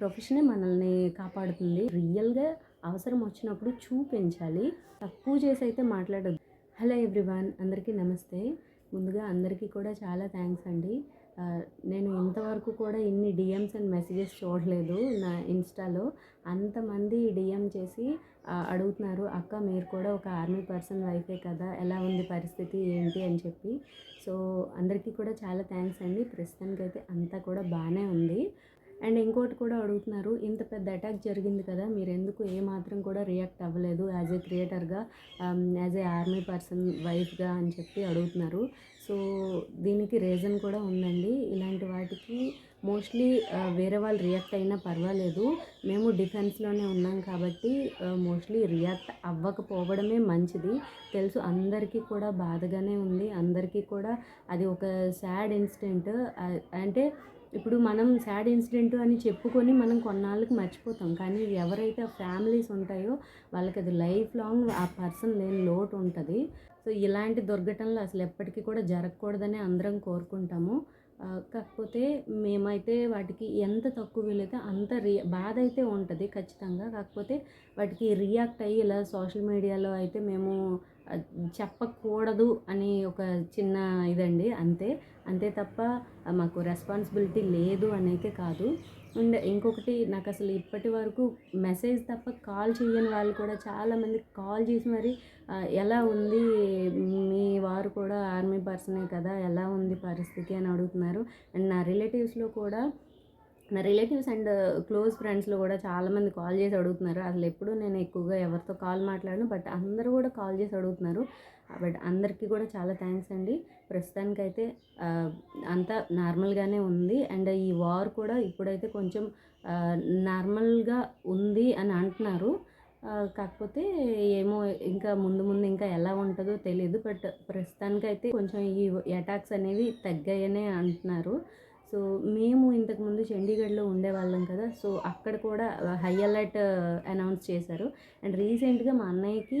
ప్రొఫెషనే మనల్ని కాపాడుతుంది. రియల్గా అవసరం వచ్చినప్పుడు చూపించాలి. తక్కువ చేసి అయితే మాట్లాడద్దు. హలో ఎవ్రీవన్ అందరికీ నమస్తే. ముందుగా అందరికీ కూడా చాలా థ్యాంక్స్ అండి. నేను ఇంతవరకు కూడా ఇన్ని డిఎమ్స్ అండ్ మెసేజెస్ చూడలేదు నా ఇన్స్టాలో. అంతమంది డిఎం చేసి అడుగుతున్నారు అక్క మీరు కూడా ఒక ఆర్మీ పర్సన్ వైఫే కదా ఎలా ఉంది పరిస్థితి ఏంటి? అని చెప్పి. సో అందరికీ కూడా చాలా థ్యాంక్స్ అండి. ప్రస్తుతానికైతే అంతా కూడా బాగానే ఉంది. అండ్ ఇంకోటి కూడా అడుగుతున్నారు ఇంత పెద్ద అటాక్ జరిగింది కదా మీరు ఎందుకు ఏ మాత్రం కూడా రియాక్ట్ అవ్వలేదు యాజ్ ఏ క్రియేటర్గా యాజ్ ఏ ఆర్మీ పర్సన్ వైఫ్గా అని చెప్పి అడుగుతున్నారు. సో దీనికి రీజన్ కూడా ఉందండి. ఇలాంటి వాటికి మోస్ట్లీ వేరే వాళ్ళు రియాక్ట్ అయినా పర్వాలేదు. మేము డిఫెన్స్లోనే ఉన్నాం కాబట్టి మోస్ట్లీ రియాక్ట్ అవ్వకపోవడమే మంచిది. తెలుసు అందరికీ కూడా బాధగానే ఉంది. అందరికీ కూడా అది ఒక సాడ్ ఇన్సిడెంట్. అంటే ఇప్పుడు మనం సాడ్ ఇన్సిడెంట్ అని చెప్పుకొని మనం కొన్నాళ్ళకి మర్చిపోతాం. కానీ ఎవరైతే ఫ్యామిలీస్ ఉంటాయో వాళ్ళకి అది లైఫ్ లాంగ్ ఆ పర్సన్ లేని లోటు ఉంటుంది. సో ఇలాంటి దుర్ఘటనలు అసలు ఎప్పటికీ కూడా జరగకూడదని అందరం కోరుకుంటాము. కాకపోతే మేమైతే వాటికి ఎంత తక్కువ వీలైతే అంత రి బాధ అయితే ఉంటుంది ఖచ్చితంగా. కాకపోతే వాటికి రియాక్ట్ అయ్యి ఇలా సోషల్ మీడియాలో అయితే మేము చెప్పకూడదు అని ఒక చిన్న ఇదండి అంతే. అంతే తప్ప మాకు రెస్పాన్సిబిలిటీ లేదు అనేకే కాదు. అండ్ ఇంకొకటి నాకు అసలు ఇప్పటి వరకు మెసేజ్ తప్ప కాల్ చేయని వాళ్ళు కూడా చాలామంది కాల్ చేసి మరి ఎలా ఉంది మీ వారు కూడా ఆర్మీ పర్సనే కదా ఎలా ఉంది పరిస్థితి అని అడుగుతున్నారు. అండ్ నా రిలేటివ్స్లో కూడా నా రిలేటివ్స్ అండ్ క్లోజ్ ఫ్రెండ్స్లో కూడా చాలామంది కాల్ చేసి అడుగుతున్నారు. అసలు ఎప్పుడు నేను ఎక్కువగా ఎవరితో కాల్ మాట్లాడను బట్ అందరూ కూడా కాల్ చేసి అడుగుతున్నారు. బట్ అందరికీ కూడా చాలా థ్యాంక్స్ అండి. ప్రస్తుతానికైతే అంతా నార్మల్గానే ఉంది. అండ్ ఈ వార్ కూడా ఇప్పుడైతే కొంచెం నార్మల్గా ఉంది అని అంటున్నారు. కాకపోతే ఏమో ఇంకా ముందు ముందు ఇంకా ఎలా ఉంటుందో తెలియదు బట్ ప్రస్తుతానికైతే కొంచెం ఈ అటాక్స్ అనేవి తగ్గాయనే అంటున్నారు. సో మేము ఇంతకుముందు చండీగఢ్లో ఉండేవాళ్ళం కదా సో అక్కడ కూడా హై అలర్ట్ అనౌన్స్ చేశారు. అండ్ రీసెంట్గా మా అన్నయ్యకి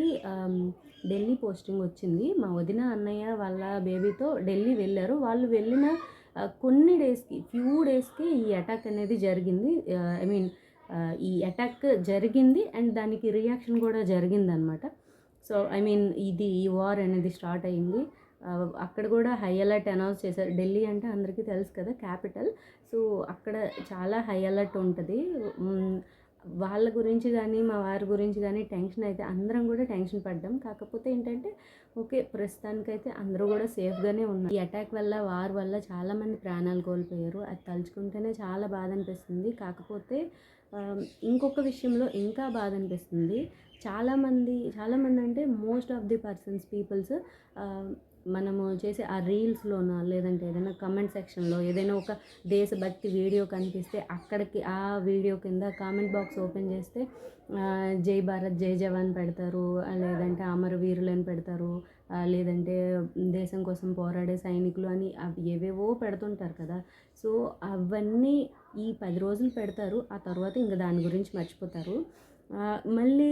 ఢిల్లీ పోస్టింగ్ వచ్చింది. మా వదిన అన్నయ్య వాళ్ళ బేబీతో ఢిల్లీ వెళ్ళారు. వాళ్ళు వెళ్ళిన కొన్ని డేస్కి ఫ్యూ డేస్కి ఈ అటాక్ అనేది జరిగింది. ఐ మీన్ ఈ అటాక్ జరిగింది అండ్ దానికి రియాక్షన్ కూడా జరిగిందనమాట. సో ఐ మీన్ ఇది ఈ వార్ అనేది స్టార్ట్ అయింది. అక్కడ కూడా హై అలర్ట్ అనౌన్స్ చేశారు. ఢిల్లీ అంటే అందరికీ తెలుసు కదా క్యాపిటల్. సో అక్కడ చాలా హై అలర్ట్ ఉంటుంది. వాళ్ళ గురించి కానీ మా వారి గురించి కానీ టెన్షన్ అయితే అందరం కూడా టెన్షన్ పడ్డాం. కాకపోతే ఏంటంటే ఓకే ప్రస్తుతానికైతే అందరూ కూడా సేఫ్గానే ఉన్నారు. ఈ అటాక్ వల్ల వార్ వల్ల చాలామంది ప్రాణాలు కోల్పోయారు. అది తలుచుకుంటేనే చాలా బాధ అనిపిస్తుంది. కాకపోతే ఇంకొక విషయంలో ఇంకా బాధ అనిపిస్తుంది. చాలామంది చాలామంది అంటే most of the persons peoples మనము చేసే ఆ రీల్స్లోనా లేదంటే ఏదైనా కమెంట్ సెక్షన్లో ఏదైనా ఒక దేశభక్తి వీడియో కనిపిస్తే అక్కడికి ఆ వీడియో కింద కామెంట్ బాక్స్ ఓపెన్ చేస్తే జై భారత్ జై జవాన్ పెడతారు లేదంటే అమరవీరులను పెడతారు లేదంటే దేశం కోసం పోరాడే సైనికులు అని అవి ఏవేవో పెడుతుంటారు కదా. సో అవన్నీ ఈ పది రోజులు పెడతారు ఆ తర్వాత ఇంకా దాని గురించి మర్చిపోతారు. మళ్ళీ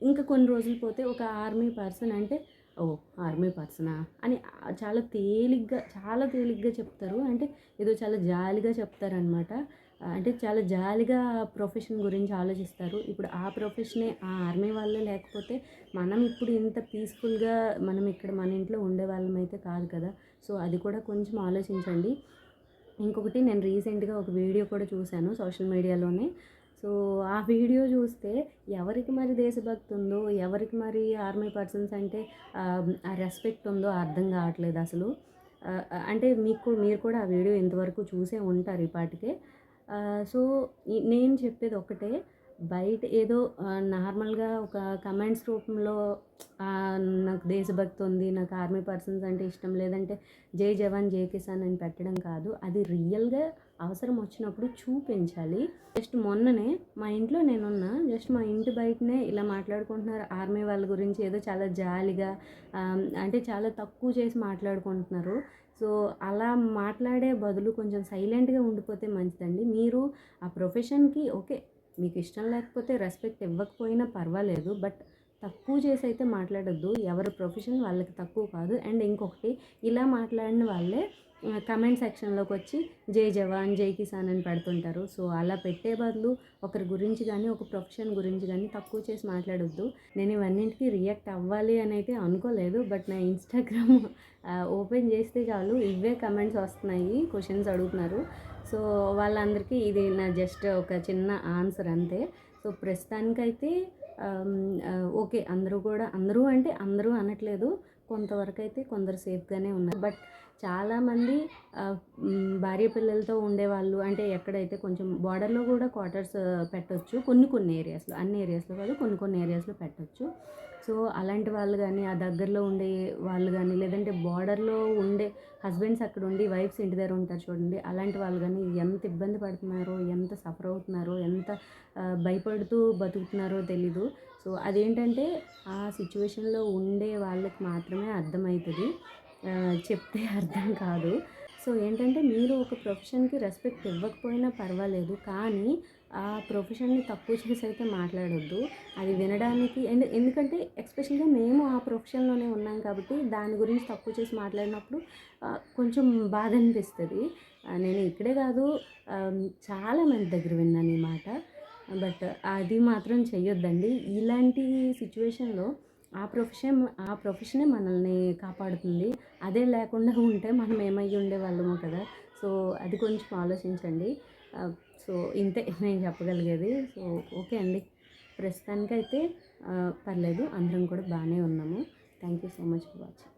ఇంకా కొన్ని రోజులు పోతే ఒక ఆర్మీ పర్సన్ అంటే ఓ ఆర్మీ పర్సనా? అని చాలా తేలిగ్గా చాలా తేలిగ్గా చెప్తారు. అంటే ఏదో చాలా జాలిగా చెప్తారనమాట అంటే చాలా జాలిగా ప్రొఫెషన్ గురించి ఆలోచిస్తారు. ఇప్పుడు ఆ ప్రొఫెషనే ఆ ఆర్మీ వాళ్ళే లేకపోతే మనం ఇప్పుడు ఇంత పీస్ఫుల్గా మనం ఇక్కడ మన ఇంట్లో ఉండే వాళ్ళం అయితే కాదు కదా. సో అది కూడా కొంచెం ఆలోచించండి. ఇంకొకటి నేను రీసెంట్గా ఒక వీడియో కూడా చూశాను సోషల్ మీడియాలోనే. సో ఆ వీడియో చూస్తే ఎవరికి మరి దేశభక్తి ఉందో ఎవరికి మరి ఆర్మీ పర్సన్స్ అంటే ఆ, రెస్పెక్ట్ ఉందో అర్థం కావట్లేదు అసలు. అంటే మీకు మీరు కూడా ఆ వీడియో ఇంతవరకు చూసే ఉంటారు ఈ పాటికే సో నేను చెప్పేది ఒకటే. బయట ఏదో నార్మల్గా ఒక కమెంట్స్ రూపంలో నాకు దేశభక్తి ఉంది నాకు ఆర్మీ పర్సన్స్ అంటే ఇష్టం లేదంటే జై జవాన్ జై కిసాన్ అని పెట్టడం కాదు. అది రియల్గా అవసరం వచ్చినప్పుడు చూపించాలి. జస్ట్ మొన్ననే మా ఇంట్లో నేనున్నా జస్ట్ మా ఇంటి బయటనే ఇలా మాట్లాడుకుంటున్నారు. ఆర్మీ వాళ్ళ గురించి ఏదో చాలా జాలిగా అంటే చాలా తక్కువ చేసి మాట్లాడుకుంటున్నారు. సో అలా మాట్లాడే బదులు కొంచెం సైలెంట్గా ఉండిపోతే మంచిదండి. మీరు ఆ ప్రొఫెషన్కి ఓకే మీకు ఇష్టం లేకపోతే రెస్పెక్ట్ ఇవ్వకపోయినా పర్వాలేదు బట్ తక్కువ చేసి అయితే మాట్లాడొద్దు. ఎవరి ప్రొఫెషన్ వాళ్ళకి తక్కువ కాదు. అండ్ ఇంకొకటి ఇలా మాట్లాడిన వాళ్ళే కమెంట్ సెక్షన్లోకి వచ్చి జై జవాన్ జై కిసాన్ అని పెడుతుంటారు. సో అలా పెట్టే బదులు ఒకరి గురించి కానీ ఒక ప్రొఫెషన్ గురించి కానీ తక్కువ చేసి మాట్లాడొద్దు. నేను ఇవన్నింటికి రియాక్ట్ అవ్వాలి అని అయితే అనుకోలేదు బట్ నా ఇన్స్టాగ్రామ్ ఓపెన్ చేస్తే చాలు. ఇవే కమెంట్స్ వస్తున్నాయి క్వశ్చన్స్ అడుగుతున్నారు. సో వాళ్ళందరికీ ఇది నా జస్ట్ ఒక చిన్న ఆన్సర్ అంతే. సో ప్రస్తుతానికైతే ఓకే అందరూ కూడా అందరూ అంటే అందరూ అనట్లేదు. కొంతవరకు అయితే కొందరు సేఫ్గానే ఉన్నారు. బట్ చాలామంది భార్య పిల్లలతో ఉండేవాళ్ళు అంటే ఎక్కడైతే కొంచెం బార్డర్లో కూడా క్వార్టర్స్ పెట్టొచ్చు. కొన్ని కొన్ని ఏరియాస్లో అన్ని ఏరియాస్లో కాదు కొన్ని కొన్ని ఏరియాస్లో పెట్టొచ్చు. సో అలాంటి వాళ్ళు కానీ ఆ దగ్గరలో ఉండే వాళ్ళు కానీ లేదంటే బార్డర్లో ఉండే హస్బెండ్స్ అక్కడ ఉండి వైఫ్స్ ఇంటి దగ్గర ఉంటారు చూడండి అలాంటి వాళ్ళు కానీ ఎంత ఇబ్బంది పడుతున్నారో ఎంత సఫర్ అవుతున్నారో ఎంత భయపడుతూ బతుకుతున్నారో తెలీదు. సో అదేంటంటే ఆ సిచ్యువేషన్లో ఉండే వాళ్ళకి మాత్రమే అర్థమవుతుంది. చెప్తే అర్థం కాదు. సో ఏంటంటే మీరు ఒక ప్రొఫెషన్కి రెస్పెక్ట్ ఇవ్వకపోయినా పర్వాలేదు కానీ ఆ ప్రొఫెషన్ని తక్కువ చేసి అయితే మాట్లాడొద్దు. అది వినడానికి అండ్ ఎందుకంటే ఎక్స్పెషల్గా మేము ఆ ప్రొఫెషన్లోనే ఉన్నాం కాబట్టి దాని గురించి తక్కువ చేసి మాట్లాడినప్పుడు కొంచెం బాధ అనిపిస్తుంది. నేను ఇక్కడే కాదు చాలామంది చాలా మంది దగ్గర విన్నాను ఈ మాట. బట్ అది మాత్రం చెయ్యొద్దండి. ఇలాంటి సిచ్యువేషన్లో ఆ ప్రొఫెషన్ ఆ ప్రొఫెషనే మనల్ని కాపాడుతుంది. అదే లేకుండా ఉంటే మనం ఏమై ఉండేవాళ్ళము కదా. సో అది కొంచెం ఆలోచించండి. సో ఇంతే నేను చెప్పగలిగేది. సో ఓకే అండి. ప్రస్తుతానికైతే పర్లేదు. అందరం కూడా బాగానే ఉన్నాము. Thank you so much for watching.